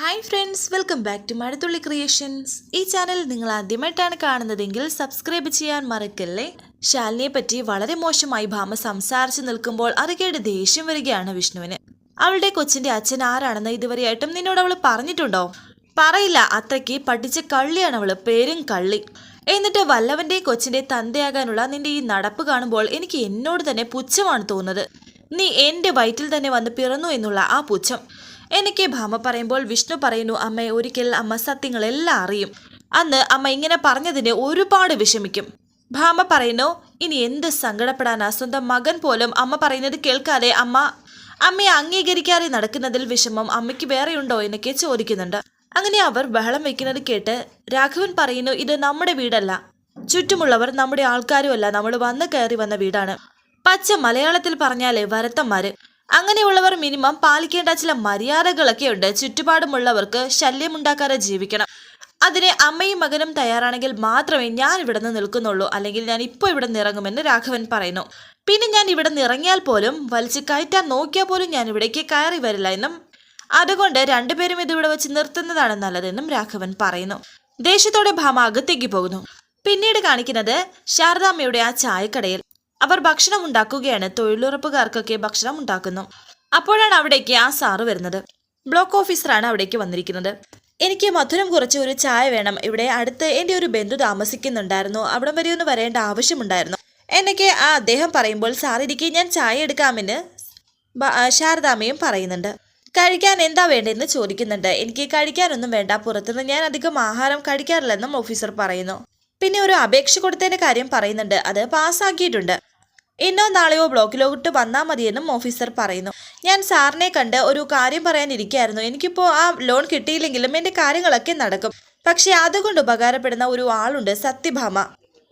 Hi friends welcome back to Mazhathulli creations ഈ channel നിങ്ങൾ ആദ്യമായിട്ടാണ് കാണുന്നതെങ്കിൽ സബ്സ്ക്രൈബ് ചെയ്യാൻ മറക്കല്ലേ? ശാലിനിയെ പറ്റി വളരെ മോശമായി ഭാമ സംസാരിച്ചു നിൽക്കുമ്പോൾ അറികേട് ദേഷ്യം വരികയാണ് വിഷ്ണുവിന്. അവളുടെ കൊച്ചിന്റെ അച്ഛൻ ആരാണെന്ന് ഇതുവരെയായിട്ടും നിന്നോട് അവൾ പറഞ്ഞിട്ടുണ്ടോ? പറയില്ല അത്രയ്ക്ക് പഠിച്ച കള്ളിയാണ് അവൾ പേരും കള്ളി. എന്നിട്ട് വല്ലവന്റെ കൊച്ചിന്റെ തന്തയാകാനുള്ള നിന്റെ ഈ നടപ്പ് കാണുമ്പോൾ എനിക്ക് എന്നോട് തന്നെ പുച്ഛമാണ് തോന്നുന്നത്. നീ എന്റെ വയറ്റിൽ തന്നെ വന്ന് പിറന്നു എന്നുള്ള ആ പുച്ഛം. എനിക്ക് ഭാമ പറയുമ്പോൾ വിഷ്ണു പറയുന്നു അമ്മ ഒരിക്കൽ അമ്മ സത്യങ്ങളെല്ലാം അറിയും. അന്ന് അമ്മ ഇങ്ങനെ പറഞ്ഞതിന് ഒരുപാട് വിഷമിക്കും. ഭാമ പറയുന്നു ഇനി എന്ത് സങ്കടപ്പെടാനാ? സ്വന്തം മകൻ പോലും അമ്മ പറയുന്നത് കേൾക്കാതെ അമ്മ അമ്മയെ അംഗീകരിക്കാതെ നടക്കുന്നതിൽ വിഷമം അമ്മയ്ക്ക് വേറെയുണ്ടോ എന്നൊക്കെ ചോദിക്കുന്നുണ്ട്. അങ്ങനെ അവർ ബഹളം വയ്ക്കുന്നത് കേട്ട് രാഘവൻ പറയുന്നു ഇത് നമ്മുടെ വീടല്ല. ചുറ്റുമുള്ളവർ നമ്മുടെ ആൾക്കാരുമല്ല. നമ്മൾ വന്ന് കയറി വന്ന വീടാണ്. പച്ച മലയാളത്തിൽ പറഞ്ഞാലേ വരത്തന്മാര്. അങ്ങനെയുള്ളവർ മിനിമം പാലിക്കേണ്ട ചില മര്യാദകളൊക്കെ ഉണ്ട്. ചുറ്റുപാടുമുള്ളവർക്ക് ശല്യമുണ്ടാക്കാതെ ജീവിക്കണം. അതിന് അമ്മയും മകനും തയ്യാറാണെങ്കിൽ മാത്രമേ ഞാൻ ഇവിടെ നിന്ന് നിൽക്കുന്നുള്ളൂ. അല്ലെങ്കിൽ ഞാൻ ഇപ്പോൾ ഇവിടെ നിന്ന് ഇറങ്ങുമെന്ന് രാഘവൻ പറയുന്നു. പിന്നെ ഞാൻ ഇവിടെ നിന്ന് ഇറങ്ങിയാൽ പോലും വലിച്ചു കയറ്റാൻ നോക്കിയാൽ പോലും ഞാൻ ഇവിടേക്ക് കയറി വരില്ല എന്നും അതുകൊണ്ട് രണ്ടുപേരും ഇതിവിടെ വെച്ച് നിർത്തുന്നതാണ് നല്ലതെന്നും രാഘവൻ പറയുന്നു. ദേഷ്യത്തോടെ ഭാമ അകത്തേക്ക് പോകുന്നു. പിന്നീട് കാണിക്കുന്നത് ശാരദാമ്മയുടെ ആ ചായക്കടയിൽ. അവർ ഭക്ഷണം ഉണ്ടാക്കുകയാണ്. തൊഴിലുറപ്പുകാർക്കൊക്കെ ഭക്ഷണം ഉണ്ടാക്കുന്നു. അപ്പോഴാണ് അവിടേക്ക് ആ സാറ് വരുന്നത്. ബ്ലോക്ക് ഓഫീസറാണ് അവിടേക്ക് വന്നിരിക്കുന്നത്. എനിക്ക് മധുരം കുറച്ച് ഒരു ചായ വേണം. ഇവിടെ അടുത്ത് എന്റെ ഒരു ബന്ധു താമസിക്കുന്നുണ്ടായിരുന്നു. അവിടം വരെ ഒന്ന് വരേണ്ട ആവശ്യമുണ്ടായിരുന്നു. എന്നൊക്കെ ആ അദ്ദേഹം പറയുമ്പോൾ സാറിരിക്കെ ഞാൻ ചായ എടുക്കാമെന്ന് ശാരദാമ്മയും പറയുന്നുണ്ട്. കഴിക്കാൻ എന്താ വേണ്ടതെന്ന് ചോദിക്കുന്നുണ്ട്. എനിക്ക് കഴിക്കാനൊന്നും വേണ്ട. പുറത്തുനിന്ന് ഞാൻ അധികം ആഹാരം കഴിക്കാറില്ലെന്നും ഓഫീസർ പറയുന്നു. പിന്നെ ഒരു അപേക്ഷ കൊടുത്തതിന്റെ കാര്യം പറയുന്നുണ്ട്. അത് പാസ്സാക്കിയിട്ടുണ്ട്. ഇന്നോ നാളെയോ ബ്ലോക്കിലോട്ട് വന്നാൽ മതിയെന്നും ഓഫീസർ പറയുന്നു. ഞാൻ സാറിനെ കണ്ട് ഒരു കാര്യം പറയാനിരിക്കായിരുന്നു എനിക്കിപ്പോൾ ആ ലോൺ കിട്ടിയില്ലെങ്കിലും എന്റെ കാര്യങ്ങളൊക്കെ നടക്കും. പക്ഷേ അതുകൊണ്ട് ഉപകാരപ്പെടുന്ന ഒരു ആളുണ്ട് സത്യഭാമ.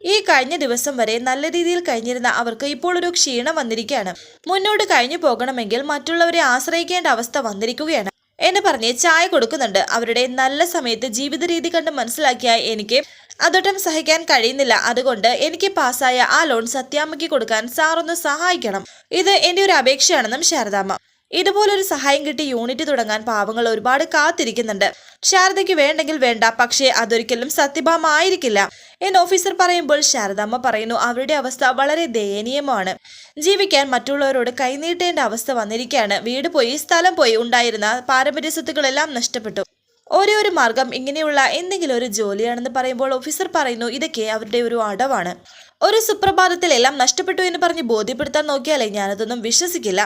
ഈ കഴിഞ്ഞ ദിവസം വരെ നല്ല രീതിയിൽ കഴിഞ്ഞിരുന്ന അവർക്ക് ഇപ്പോൾ ഒരു ക്ഷീണം വന്നിരിക്കുകയാണ്. മുന്നോട്ട് കഴിഞ്ഞു പോകണമെങ്കിൽ മറ്റുള്ളവരെ ആശ്രയിക്കേണ്ട അവസ്ഥ വന്നിരിക്കുകയാണ്. എന്ന് പറഞ്ഞ് ചായ കൊടുക്കുന്നുണ്ട്. അവരുടെ നല്ല സമയത്ത് ജീവിത രീതി കണ്ട് മനസ്സിലാക്കിയ എനിക്ക് അതൊട്ടും സഹിക്കാൻ കഴിയുന്നില്ല. അതുകൊണ്ട് എനിക്ക് പാസ്സായ ആ ലോൺ സത്യാമ്മയ്ക്ക് കൊടുക്കാൻ സാറൊന്ന് സഹായിക്കണം. ഇത് എന്റെ ഒരു അപേക്ഷയാണെന്നും ശാരദാമ്മ ഇതുപോലൊരു സഹായം കിട്ടി യൂണിറ്റ് തുടങ്ങാൻ പാവങ്ങൾ ഒരുപാട് കാത്തിരിക്കുന്നുണ്ട്. ശാരദയ്ക്ക് വേണ്ടെങ്കിൽ വേണ്ട പക്ഷേ അതൊരിക്കലും സത്യഭാമ ആയിരിക്കില്ല എന്ന് ഓഫീസർ പറയുമ്പോൾ ശാരദാമ്മ പറയുന്നു അവരുടെ അവസ്ഥ വളരെ ദയനീയമാണ്. ജീവിക്കാൻ മറ്റുള്ളവരോട് കൈനീട്ടേണ്ട അവസ്ഥ വന്നിരിക്കുകയാണ് വീട് പോയി സ്ഥലം പോയി ഉണ്ടായിരുന്ന പാരമ്പര്യ സ്വത്തുക്കളെല്ലാം നഷ്ടപ്പെട്ടു. ഒരേ ഒരു മാർഗം ഇങ്ങനെയുള്ള എന്തെങ്കിലും ഒരു ജോലിയാണെന്ന് പറയുമ്പോൾ ഓഫീസർ പറയുന്നു ഇതൊക്കെ അവരുടെ ഒരു അടവാണ്. ഒരു സുപ്രഭാതത്തിൽ എല്ലാം നഷ്ടപ്പെട്ടു എന്ന് പറഞ്ഞ് ബോധ്യപ്പെടുത്താൻ നോക്കിയാലേ ഞാനതൊന്നും വിശ്വസിക്കില്ല.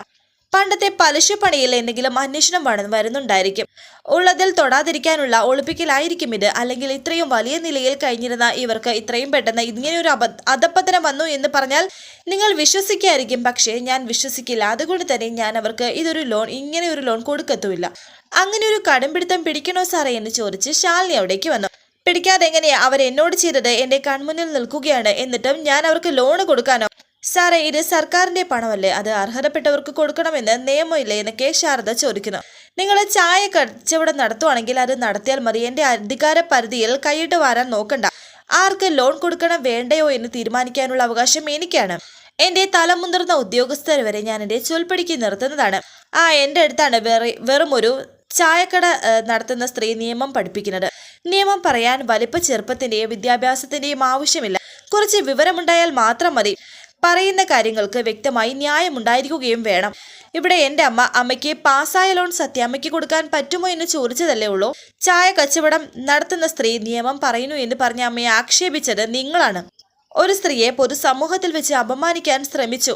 പണ്ടത്തെ പലിശപ്പണിയിൽ എന്തെങ്കിലും അന്വേഷണം വരുന്നുണ്ടായിരിക്കും. ഉള്ളതിൽ തൊടാതിരിക്കാനുള്ള ഒളിപ്പിക്കലായിരിക്കും ഇത്. അല്ലെങ്കിൽ ഇത്രയും വലിയ നിലയിൽ കഴിഞ്ഞിരുന്ന ഇവർക്ക് ഇത്രയും പെട്ടെന്ന് ഇങ്ങനെയൊരു അബ അധപ്പതനം വന്നു എന്ന് പറഞ്ഞാൽ നിങ്ങൾ വിശ്വസിക്കായിരിക്കും. പക്ഷേ ഞാൻ വിശ്വസിക്കില്ല. അതുകൊണ്ട് തന്നെ ഞാൻ അവർക്ക് ഇതൊരു ലോൺ ഇങ്ങനെ ഒരു ലോൺ കൊടുക്കത്തുമില്ല. അങ്ങനെ ഒരു കടുംപിടുത്തം പിടിക്കണോ സാറേ എന്ന് ചോദിച്ച് ശാലിനി അവിടേക്ക് വന്നു. പിടിക്കാതെ എങ്ങനെയാ അവർ എന്നോട് ചെയ്തത്? എന്റെ കൺമുന്നിൽ നിൽക്കുകയാണ്. എന്നിട്ടും ഞാൻ അവർക്ക് ലോണ് കൊടുക്കാനോ സാറേ ഇത് സർക്കാരിന്റെ പണമല്ലേ? അത് അർഹതപ്പെട്ടവർക്ക് കൊടുക്കണമെന്ന് നിയമമില്ലേ കെ. ശാരദ ചോദിക്കുന്നു. നിങ്ങൾ ചായ കച്ചവടം നടത്തുവാണെങ്കിൽ അത് നടത്തിയാൽ മതി. എന്റെ അധികാര പരിധിയിൽ കൈയിട്ട് വാരാൻ നോക്കണ്ട. ആർക്ക് ലോൺ കൊടുക്കണം വേണ്ടയോ എന്ന് തീരുമാനിക്കാനുള്ള അവകാശം എനിക്കാണ്. എന്റെ തലമുതിർന്ന ഉദ്യോഗസ്ഥർ വരെ ഞാൻ എന്റെ ചൊൽപ്പടിക്ക് നിർത്തുന്നതാണ്. ആ എന്റെ അടുത്താണ് വേറെ വെറും ഒരു ചായക്കട നടത്തുന്ന സ്ത്രീ നിയമം പഠിപ്പിക്കുന്നത്. നിയമം പറയാൻ വലിപ്പ ചെറുപ്പത്തിന്റെയും വിദ്യാഭ്യാസത്തിന്റെയും ആവശ്യമില്ല. കുറച്ച് വിവരമുണ്ടായാൽ മാത്രം മതി. പറയുന്ന കാര്യങ്ങൾക്ക് വ്യക്തമായി ന്യായമുണ്ടായിരിക്കുകയും വേണം. ഇവിടെ എന്റെ അമ്മ അമ്മയ്ക്ക് പാസ്സായ ലോൺ സത്യാമ്മയ്ക്ക് കൊടുക്കാൻ പറ്റുമോ എന്ന് ചോദിച്ചതല്ലേ ഉള്ളൂ. ചായ കച്ചവടം നടത്തുന്ന സ്ത്രീ നിയമം പറയുന്നു എന്ന് പറഞ്ഞ അമ്മയെ ആക്ഷേപിച്ചത് നിങ്ങളാണ്. ഒരു സ്ത്രീയെ പൊതുസമൂഹത്തിൽ വെച്ച് അപമാനിക്കാൻ ശ്രമിച്ചു.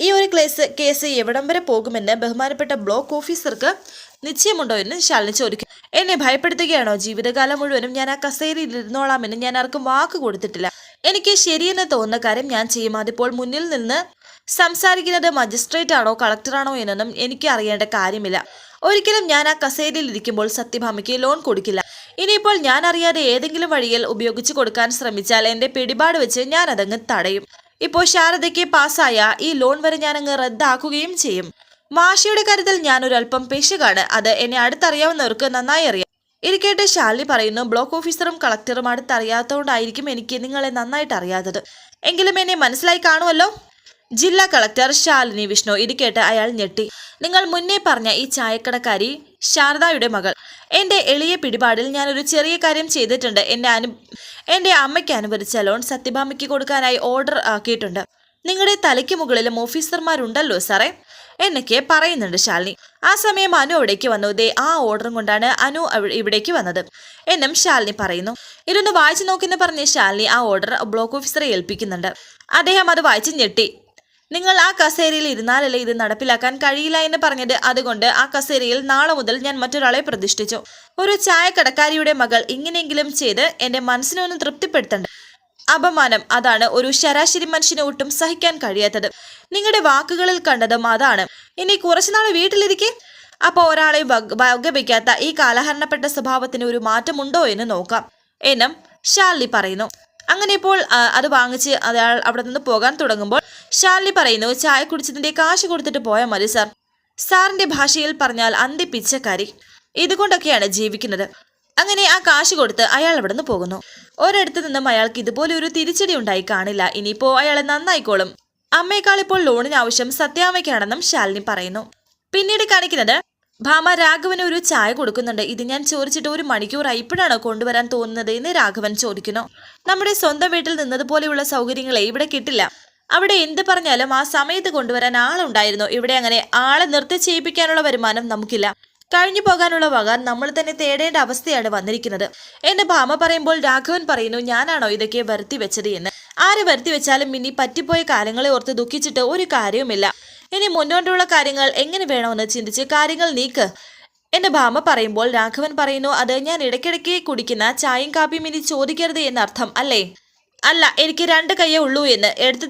ഈ ഒരു കേസ് കേസ് എവിടം വരെ പോകുമെന്ന് ബഹുമാനപ്പെട്ട ബ്ലോക്ക് ഓഫീസർക്ക് നിശ്ചയമുണ്ടോ എന്ന് ശാലിനി ചോദിക്കും. എന്നെ ഭയപ്പെടുത്തുകയാണോ? ജീവിതകാലം മുഴുവനും ഞാൻ ആ കസേരയിൽ ഇരുന്നോളാമെന്ന് ഞാൻ ആർക്കും വാക്ക് കൊടുത്തിട്ടില്ല. എനിക്ക് ശരിയെന്ന് തോന്നുന്ന കാര്യം ഞാൻ ചെയ്യും. അതിപ്പോൾ മുന്നിൽ നിന്ന് സംസാരിക്കുന്നത് മജിസ്ട്രേറ്റ് ആണോ കളക്ടറാണോ എന്നൊന്നും എനിക്ക് അറിയേണ്ട കാര്യമില്ല. ഒരിക്കലും ഞാൻ ആ കസേരയിൽ ഇരിക്കുമ്പോൾ സത്യഭാമയ്ക്ക് ലോൺ കൊടുക്കില്ല. ഇനിയിപ്പോൾ ഞാൻ അറിയാതെ ഏതെങ്കിലും വഴിയിൽ ഉപയോഗിച്ച് കൊടുക്കാൻ ശ്രമിച്ചാൽ എന്റെ പിടിപാട് വെച്ച് ഞാൻ അതങ്ങ് തടയും. ഇപ്പോൾ ശാരദയ്ക്ക് പാസ്സായ ഈ ലോൺ വരെ ഞാൻ അങ്ങ് റദ്ദാക്കുകയും ചെയ്യും. മാഷിയുടെ കാര്യത്തിൽ ഞാൻ ഒരു അല്പം പെശകാണ്. അത് എന്നെ അടുത്തറിയാവുന്നവർക്ക് നന്നായി അറിയാം. ഇരിക്കട്ടെ ശാലി പറയുന്നു ബ്ലോക്ക് ഓഫീസറും കളക്ടറും അടുത്തറിയാത്തതുകൊണ്ടായിരിക്കും എനിക്ക് നിങ്ങളെ നന്നായിട്ട് അറിയാത്തത് എങ്കിലും എന്നെ മനസ്സിലായി കാണുമല്ലോ? ജില്ലാ കളക്ടർ ശാലിനി വിഷ്ണു ഇത് കേട്ട് അയാൾ ഞെട്ടി. നിങ്ങൾ മുന്നേ പറഞ്ഞ ഈ ചായക്കടക്കാരി ശാരദയുടെ മകൾ. എന്റെ എളിയ പിടിപാടിൽ ഞാൻ ഒരു ചെറിയ കാര്യം ചെയ്തിട്ടുണ്ട്. എന്റെ അനു എന്റെ അമ്മയ്ക്ക് അനുവദിച്ച ലോൺ സത്യഭാമയ്ക്ക് കൊടുക്കാനായി ഓർഡർ ആക്കിയിട്ടുണ്ട്. നിങ്ങളുടെ തലയ്ക്ക് മുകളിലും ഓഫീസർമാരുണ്ടല്ലോ സാറേ. എന്നൊക്കെ പറയുന്നുണ്ട് ശാലിനി. ആ സമയം അനു അവിടേക്ക് വന്നു. ദേ ആ ഓർഡറും കൊണ്ടാണ് അനു ഇവിടേക്ക് വന്നത് എന്നും ശാലിനി പറയുന്നു. ഇതൊന്ന് വായിച്ചു നോക്കിന്ന് പറഞ്ഞ് ശാലിനി ആ ഓർഡർ ബ്ലോക്ക് ഓഫീസറെ ഏൽപ്പിക്കുന്നുണ്ട്. അദ്ദേഹം അത് വായിച്ച് ഞെട്ടി. നിങ്ങൾ ആ കസേരയിൽ ഇരുന്നാലല്ലേ ഇത് നടപ്പിലാക്കാൻ കഴിയില്ല എന്ന് പറഞ്ഞത്? അതുകൊണ്ട് ആ കസേരയിൽ നാളെ മുതൽ ഞാൻ മറ്റൊരാളെ പ്രതിഷ്ഠിച്ചു. ഒരു ചായക്കടക്കാരിയുടെ മകൾ ഇങ്ങനെയെങ്കിലും ചെയ്ത് എന്റെ മനസ്സിനൊന്ന് തൃപ്തിപ്പെടുത്തണ്ട? അപമാനം. അതാണ് ഒരു ശരാശരി മനുഷ്യനെ ഒട്ടും സഹിക്കാൻ കഴിയാത്തത്. നിങ്ങളുടെ വാക്കുകളിൽ കണ്ടതും അതാണ്. ഇനി കുറച്ചുനാൾ വീട്ടിലിരിക്കെ. അപ്പോൾ ഒരാളെ വക- വകവയ്ക്കാത്ത ഈ കാലഹരണപ്പെട്ട സ്വഭാവത്തിന് ഒരു മാറ്റമുണ്ടോ എന്ന് നോക്കാം. എന്നും ഷാർലി പറയുന്നു. അങ്ങനെ ഇപ്പോൾ അത് വാങ്ങിച്ച് അയാൾ അവിടെ നിന്ന് പോകാൻ തുടങ്ങുമ്പോൾ ഷാർലി പറയുന്നു ചായ കുടിച്ചതിന്റെ കാശ് കൊടുത്തിട്ട് പോയാൽ മതി സാർ. സാറിന്റെ ഭാഷയിൽ പറഞ്ഞാൽ അന്തി പിച്ചക്കാരി ഇതുകൊണ്ടൊക്കെയാണ് ജീവിക്കുന്നത്. അങ്ങനെ ആ കാശ് കൊടുത്ത് അയാൾ അവിടെ നിന്ന് പോകുന്നു. ഒരിടത്തു നിന്നും അയാൾക്ക് ഇതുപോലെ ഒരു തിരിച്ചടി ഉണ്ടായി കാണില്ല. ഇനിയിപ്പോ അയാളെ നന്നായിക്കോളും. അമ്മയെക്കാൾ ഇപ്പോൾ ലോണിന് ആവശ്യം സത്യാമ്മയ്ക്കാണെന്നും ശാലിനി പറയുന്നു. പിന്നീട് കാണിക്കുന്നത് ഭാമ രാഘവന് ഒരു ചായ കൊടുക്കുന്നുണ്ട്. ഇത് ഞാൻ ചോദിച്ചിട്ട് ഒരു മണിക്കൂറായി. ഇപ്പോഴാണോ കൊണ്ടുവരാൻ തോന്നുന്നത്? എന്ന് രാഘവൻ ചോദിക്കുന്നു. നമ്മുടെ സ്വന്തം വീട്ടിൽ നിന്നതുപോലെയുള്ള സൗകര്യങ്ങളെ ഇവിടെ കിട്ടില്ല. അവിടെ എന്ത് പറഞ്ഞാലും ആ സമയത്ത് കൊണ്ടുവരാൻ ആളുണ്ടായിരുന്നു. ഇവിടെ അങ്ങനെ ആളെ നിർത്തി ചെയ്യിപ്പിക്കാനുള്ള വരുമാനം നമുക്കില്ല. കഴിഞ്ഞു പോകാനുള്ള വക നമ്മൾ തന്നെ തേടേണ്ട അവസ്ഥയാണ് വന്നിരിക്കുന്നത്. എന്റെ ഭാമ പറയുമ്പോൾ രാഘവൻ പറയുന്നു ഞാനാണോ ഇതൊക്കെ വരുത്തി വെച്ചത് എന്ന്? ആര് വരുത്തി വെച്ചാലും ഇനി പറ്റിപ്പോയ കാര്യങ്ങളെ ഓർത്ത് ദുഃഖിച്ചിട്ട് ഒരു കാര്യവുമില്ല. ഇനി മുന്നോട്ടുള്ള കാര്യങ്ങൾ എങ്ങനെ വേണമെന്ന് ചിന്തിച്ച് കാര്യങ്ങൾ നീക്ക്. എന്റെ ഭാമ പറയുമ്പോൾ രാഘവൻ പറയുന്നു അത് ഞാൻ ഇടയ്ക്കിടയ്ക്ക് കുടിക്കുന്ന ചായയും കാപ്പിയും ഇനി ചോദിക്കരുത് എന്നർത്ഥം അല്ലേ? അല്ല എനിക്ക് രണ്ട് കയ്യേ ഉള്ളൂ എന്ന്. എടുത്തു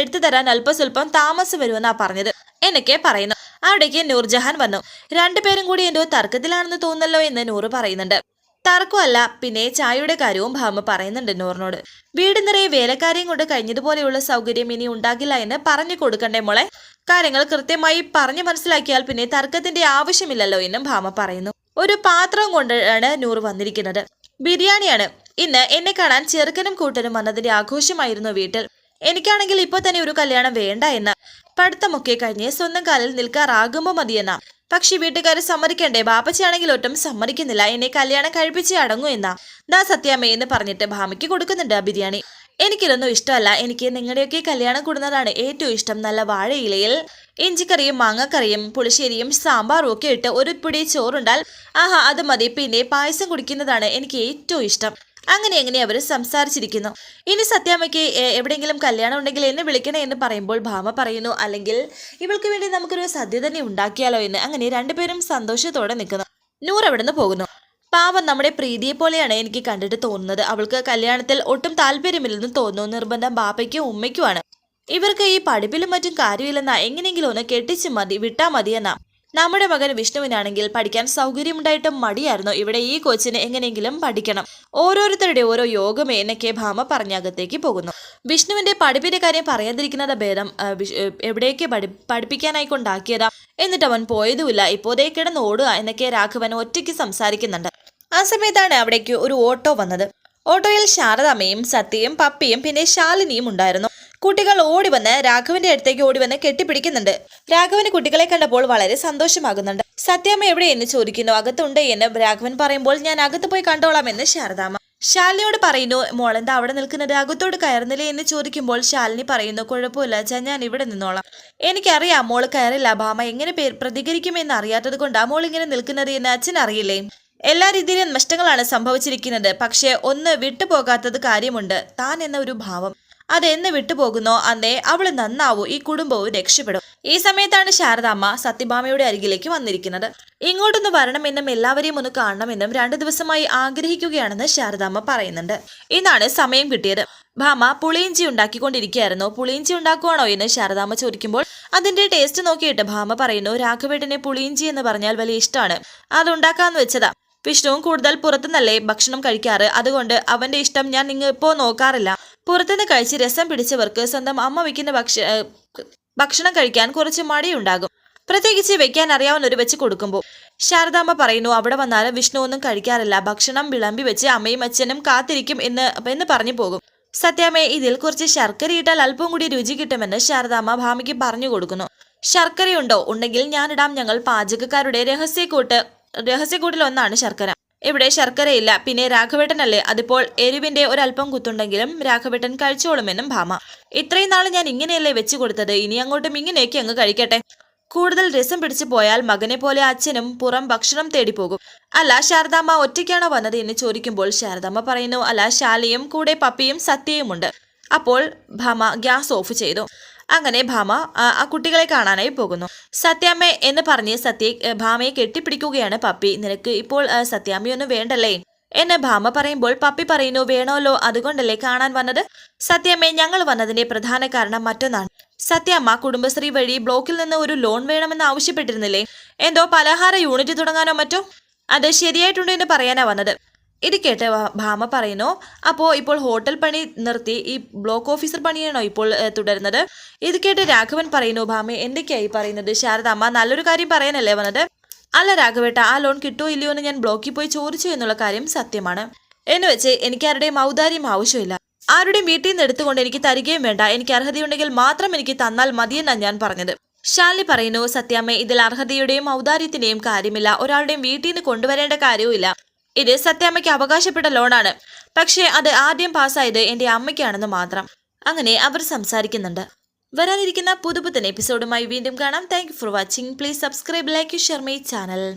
എടുത്തു തരാൻ അല്പസ്വല്പം താമസം വരുമെന്നാ പറഞ്ഞത്. എന്നൊക്കെ പറയുന്നു. അവിടേക്ക് നൂർജഹാൻ വന്നു. രണ്ടുപേരും കൂടി എന്തോ തർക്കത്തിലാണെന്ന് തോന്നല്ലോ എന്ന് നൂറ് പറയുന്നുണ്ട്. തർക്കമല്ല പിന്നെ ചായയുടെ കാര്യവും ഭാമ പറയുന്നുണ്ട് നൂറിനോട്. വീട് നിറയെ വേലക്കാരെയും കൊണ്ട് കഴിഞ്ഞതുപോലെയുള്ള സൗകര്യം ഇനി ഉണ്ടാകില്ല എന്ന് പറഞ്ഞു കൊടുക്കണ്ടേ മോളെ? കാര്യങ്ങൾ കൃത്യമായി പറഞ്ഞു മനസ്സിലാക്കിയാൽ പിന്നെ തർക്കത്തിന്റെ ആവശ്യമില്ലല്ലോ എന്നും ഭാമ പറയുന്നു. ഒരു പാത്രം കൊണ്ടാണ് നൂറ് വന്നിരിക്കുന്നത്. ബിരിയാണിയാണ്. ഇന്ന് എന്നെ കാണാൻ ചെറുക്കനും കൂട്ടനും വന്നതിന്റെ ആഘോഷമായിരുന്നു വീട്ടിൽ. എനിക്കാണെങ്കിൽ ഇപ്പൊ തന്നെ ഒരു കല്യാണം വേണ്ട എന്ന് പഠിത്തമൊക്കെ കഴിഞ്ഞ് സ്വന്തം കാലിൽ നിൽക്കാറാകുമ്പോ മതിയെന്ന. പക്ഷെ വീട്ടുകാർ സമ്മതിക്കണ്ടേ? ബാപ്പച്ചയാണെങ്കിൽ ഒട്ടും സമ്മതിക്കുന്നില്ല. എന്നെ കല്യാണം കഴിപ്പിച്ച് അടങ്ങൂ എന്നാ. ദാ സത്യാമ്മ എന്ന് പറഞ്ഞിട്ട് ഭാമയ്ക്ക് കൊടുക്കുന്നുണ്ട് ബിരിയാണി. എനിക്കിതൊന്നും ഇഷ്ടമല്ല. എനിക്ക് നിങ്ങളുടെയൊക്കെ കല്യാണം കൂടുന്നതാണ് ഏറ്റവും ഇഷ്ടം. നല്ല വാഴയിലയിൽ ഇഞ്ചിക്കറിയും മാങ്ങക്കറിയും പുളിശ്ശേരിയും സാമ്പാറും ഒക്കെ ഇട്ട് ഒരു പിടി ചോറുണ്ടാൽ ആഹാ അത് മതി. പിന്നെ പായസം കുടിക്കുന്നതാണ് എനിക്ക് ഏറ്റവും ഇഷ്ടം. അങ്ങനെ എങ്ങനെ അവർ സംസാരിച്ചിരിക്കുന്നു. ഇനി സത്യാമ്മയ്ക്ക് എവിടെയെങ്കിലും കല്യാണം ഉണ്ടെങ്കിൽ എന്നെ വിളിക്കണേ എന്ന് പറയുമ്പോൾ ഭാമ പറയുന്നു. അല്ലെങ്കിൽ ഇവൾക്ക് വേണ്ടി നമുക്കൊരു സദ്യ തന്നെ ഉണ്ടാക്കിയാലോ എന്ന് അങ്ങനെ രണ്ടുപേരും സന്തോഷത്തോടെ നിൽക്കുന്നു. നൂറ് അവിടെ നിന്ന് പോകുന്നു. പാവം നമ്മുടെ പ്രീതിയെ പോലെയാണ് എനിക്ക് കണ്ടിട്ട് തോന്നുന്നത്. അവൾക്ക് കല്യാണത്തിൽ ഒട്ടും താല്പര്യമില്ലെന്ന് തോന്നുന്നു. നിർബന്ധം ബാപ്പയ്ക്കും ഉമ്മയ്ക്കുമാണ്. ഇവർക്ക് ഈ പഠിപ്പിലും മറ്റും കാര്യമില്ലെന്നാ. എങ്ങനെയെങ്കിലും ഒന്ന് കെട്ടിച്ച് മതി വിട്ടാ മതിയെന്നാ. നമ്മുടെ മകൻ വിഷ്ണുവിനാണെങ്കിൽ പഠിക്കാൻ സൗകര്യമുണ്ടായിട്ട് മടിയായിരുന്നു. ഇവിടെ ഈ കൊച്ചിന് എങ്ങനെയെങ്കിലും പഠിക്കണം. ഓരോരുത്തരുടെ ഓരോ യോഗമേ എന്നൊക്കെ ഭാമ പറഞ്ഞകത്തേക്ക് പോകുന്നു. വിഷ്ണുവിന്റെ പഠിപ്പിന്റെ കാര്യം പറയാതിരിക്കുന്നത് ഭേദം എവിടേക്ക് പഠി പഠിപ്പിക്കാനായി കൊണ്ടാക്കിയതാ എന്നിട്ട് അവൻ പോയതുമില്ല. ഇപ്പോതേ കിടന്ന് ഓടുക എന്നൊക്കെ രാഘവൻ ഒറ്റയ്ക്ക് സംസാരിക്കുന്നുണ്ട്. ആ സമയത്താണ് അവിടേക്ക് ഒരു ഓട്ടോ വന്നത്. ഓട്ടോയിൽ ശാരദാമ്മയും സത്യയും പപ്പിയും പിന്നെ ശാലിനിയും ഉണ്ടായിരുന്നു. കുട്ടികൾ ഓടി വന്ന് രാഘവന്റെ അടുത്തേക്ക് ഓടി വന്ന് കെട്ടിപ്പിടിക്കുന്നുണ്ട്. രാഘവന് കുട്ടികളെ കണ്ടപ്പോൾ വളരെ സന്തോഷമാകുന്നുണ്ട്. സത്യാമ്മ എവിടെ എന്ന് ചോദിക്കുന്നു അകത്തുണ്ട് എന്ന് രാഘവൻ പറയുമ്പോൾ ഞാൻ അകത്ത് പോയി കണ്ടോളാം എന്ന് ശാരദാമ്മ. ശാലിനിയോട് പറയുന്നു മോളെന്താ അവിടെ നിൽക്കുന്നത്? അകത്തോട് കയറുന്നില്ലേ എന്ന് ചോദിക്കുമ്പോൾ ശാലിനി പറയുന്നു കുഴപ്പമില്ല അച്ഛാ ഞാൻ ഇവിടെ നിന്നോളാം. എനിക്കറിയാം മോൾ കയറില്ല ഭാമ എങ്ങനെ പേര് പ്രതികരിക്കുമെന്ന് അറിയാത്തത് കൊണ്ടാ മോൾ ഇങ്ങനെ നിൽക്കുന്നത് എന്ന് അച്ഛൻ അറിയില്ലേ? എല്ലാ രീതിയിലും നഷ്ടങ്ങളാണ് സംഭവിച്ചിരിക്കുന്നത്. പക്ഷേ ഒന്ന് വിട്ടുപോകാത്തത് കാര്യമുണ്ട്. താൻ എന്ന ഒരു ഭാവം. അതെന്ന് വിട്ടുപോകുന്നോ അന്നേ അവൾ നന്നാവൂ ഈ കുടുംബവും രക്ഷപ്പെടും. ഈ സമയത്താണ് ശാരദാമ്മ സത്യഭാമയുടെ അരികിലേക്ക് വന്നിരിക്കുന്നത്. ഇങ്ങോട്ടൊന്ന് വരണമെന്നും എല്ലാവരെയും ഒന്ന് കാണണമെന്നും രണ്ടു ദിവസമായി ആഗ്രഹിക്കുകയാണെന്ന് ശാരദാമ്മ പറയുന്നുണ്ട്. ഇന്നാണ് സമയം കിട്ടിയത്. ഭാമ പുളിയിഞ്ചി ഉണ്ടാക്കിക്കൊണ്ടിരിക്കുകയായിരുന്നു. പുളിയിഞ്ചി ഉണ്ടാക്കുവാണോ എന്ന് ശാരദാമ്മ ചോദിക്കുമ്പോൾ അതിന്റെ ടേസ്റ്റ് നോക്കിയിട്ട് ഭാമ പറയുന്നു രാഘവേട്ടനെ പുളിയിഞ്ചി എന്ന് പറഞ്ഞാൽ വലിയ ഇഷ്ടമാണ്. അതുണ്ടാക്കാന്ന് വെച്ചതാ. വിഷ്ണുവും കൂടുതൽ പുറത്തുനിന്നല്ലേ ഭക്ഷണം കഴിക്കാറ്? അതുകൊണ്ട് അവന്റെ ഇഷ്ടം ഞാൻ നിങ്ങൾ ഇപ്പോ നോക്കാറില്ല. പുറത്തുനിന്ന് കഴിച്ച് രസം പിടിച്ചവർക്ക് സ്വന്തം അമ്മ വയ്ക്കുന്ന ഭക്ഷ ഭക്ഷണം കഴിക്കാൻ കുറച്ച് മടിയുണ്ടാകും. പ്രത്യേകിച്ച് വെക്കാൻ അറിയാവുന്ന ഒരു വെച്ച് കൊടുക്കുമ്പോൾ. ശാരദാമ്മ പറയുന്നു അവിടെ വന്നാലും വിഷ്ണു ഒന്നും കഴിക്കാറില്ല. ഭക്ഷണം വിളമ്പി വെച്ച് അമ്മയും അച്ഛനും കാത്തിരിക്കും എന്ന് എന്ന് പറഞ്ഞു പോകും. സത്യാമ്മയെ ഇതിൽ കുറച്ച് ശർക്കര ഇട്ടാൽ അല്പം കൂടി രുചി കിട്ടുമെന്ന് ശാരദാമ്മ ഭാമിക്ക് പറഞ്ഞു കൊടുക്കുന്നു. ശർക്കരയുണ്ടോ? ഉണ്ടെങ്കിൽ ഞാനിടാം ഞങ്ങൾ പാചകക്കാരുടെ രഹസ്യക്കൂട്ട് രഹസ്യക്കൂട്ടിൽ ഒന്നാണ് ശർക്കര. ഇവിടെ ശർക്കരയില്ല. പിന്നെ രാഘവേട്ടനല്ലേ? അതിപ്പോൾ എരിവിന്റെ ഒരല്പം കുത്തുണ്ടെങ്കിലും രാഘവേട്ടൻ കഴിച്ചോളുമെന്നും ഭാമ. ഇത്രയും നാൾ ഞാൻ ഇങ്ങനെയല്ലേ വെച്ചു കൊടുത്തത്? ഇനി അങ്ങോട്ടും ഇങ്ങനെയൊക്കെ അങ്ങ് കഴിക്കട്ടെ. കൂടുതൽ രസം പിടിച്ചു പോയാൽ മകനെ പോലെ അച്ഛനും പുറം ഭക്ഷണം തേടി പോകും. അല്ല ശാരദാമ്മ ഒറ്റയ്ക്കാണോ വന്നത് എന്ന് ചോദിക്കുമ്പോൾ ശാരദാമ്മ പറയുന്നു അല്ല ശാലിയും കൂടെ പപ്പിയും സത്യയുമുണ്ട്. അപ്പോൾ ഭാമ ഗ്യാസ് ഓഫ് ചെയ്തു. അങ്ങനെ ഭാമ ആ, കുട്ടികളെ കാണാനായി പോകുന്നു. സത്യാമ്മ എന്ന് പറഞ്ഞ് സത്യ ഭാമയെ കെട്ടിപ്പിടിക്കുകയാണ് പപ്പി. നിനക്ക് ഇപ്പോൾ സത്യാമ്മയൊന്നും വേണ്ടല്ലേ? എന്ന് ഭാമ പറയുമ്പോൾ പപ്പി പറയുന്നു വേണമല്ലോ അതുകൊണ്ടല്ലേ കാണാൻ വന്നത്? സത്യാമ്മ ഞങ്ങൾ വന്നതിന്റെ പ്രധാന കാരണം മറ്റൊന്നാണ്. സത്യാമ്മ കുടുംബശ്രീ വഴി ബ്ലോക്കിൽ നിന്ന് ഒരു ലോൺ വേണമെന്ന് ആവശ്യപ്പെട്ടിരുന്നില്ലേ? എന്തോ പലഹാര യൂണിറ്റ് തുടങ്ങാനോ മറ്റോ? അത് ശരിയായിട്ടുണ്ട് എന്ന് പറയാനാ വന്നത്. ഇത് കേട്ട് ഭാമ പറയുന്നു അപ്പോൾ ഇപ്പോൾ ഹോട്ടൽ പണി നിർത്തി ഈ ബ്ലോക്ക് ഓഫീസർ പണിയാണോ ഇപ്പോൾ തുടരുന്നത്? ഇത് കേട്ട് രാഘവൻ പറയുന്നു ഭാമ എന്തൊക്കെയായി പറയുന്നത്? ശാരദാമ്മ നല്ലൊരു കാര്യം പറയാനല്ലേ വന്നത്? അല്ല രാഘവേട്ട ആ ലോൺ കിട്ടുമോ ഇല്ലയോ എന്ന് ഞാൻ ബ്ലോക്കിൽ പോയി ചോദിച്ചു എന്നുള്ള കാര്യം സത്യമാണ്. എന്ന് വെച്ച് എനിക്ക് ആരുടെയും ഔദാര്യം ആവശ്യമില്ല. ആരുടെയും വീട്ടിൽ നിന്ന് എടുത്തുകൊണ്ട് എനിക്ക് തരികയും വേണ്ട. എനിക്ക് അർഹതയുണ്ടെങ്കിൽ മാത്രം എനിക്ക് തന്നാൽ മതിയെന്നാണ് ഞാൻ പറഞ്ഞത്. ശാലി പറയുന്നു സത്യാമ്മ ഇതിൽ അർഹതയുടെയും ഔദാര്യത്തിന്റെയും കാര്യമില്ല. ഒരാളുടെയും വീട്ടിൽ നിന്ന് കൊണ്ടുവരേണ്ട കാര്യവുമില്ല. ഇത് സത്യാമ്മയ്ക്ക് അവകാശപ്പെട്ട ലോണാണ്. പക്ഷേ അത് ആദ്യം പാസ്സായത് എന്റെ അമ്മയ്ക്കാണെന്ന് മാത്രം. അങ്ങനെ അവർ സംസാരിക്കുന്നുണ്ട്. വരാനിരിക്കുന്ന പുതുപുത്തൻ എപ്പിസോഡുമായി വീണ്ടും കാണാം. Thank for watching please subscribe like share my channel